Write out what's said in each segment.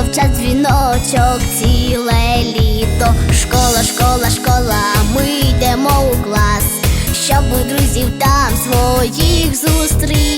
мовчать дзвіночок ціле літо. Школа, школа, школа, ми йдемо у клас, щоб у друзів там своїх зустріти.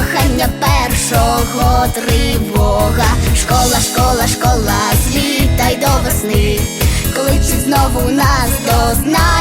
Кохання першого тривога. Школа, школа, школа, з літа й до весни, кличуть знову нас до знань,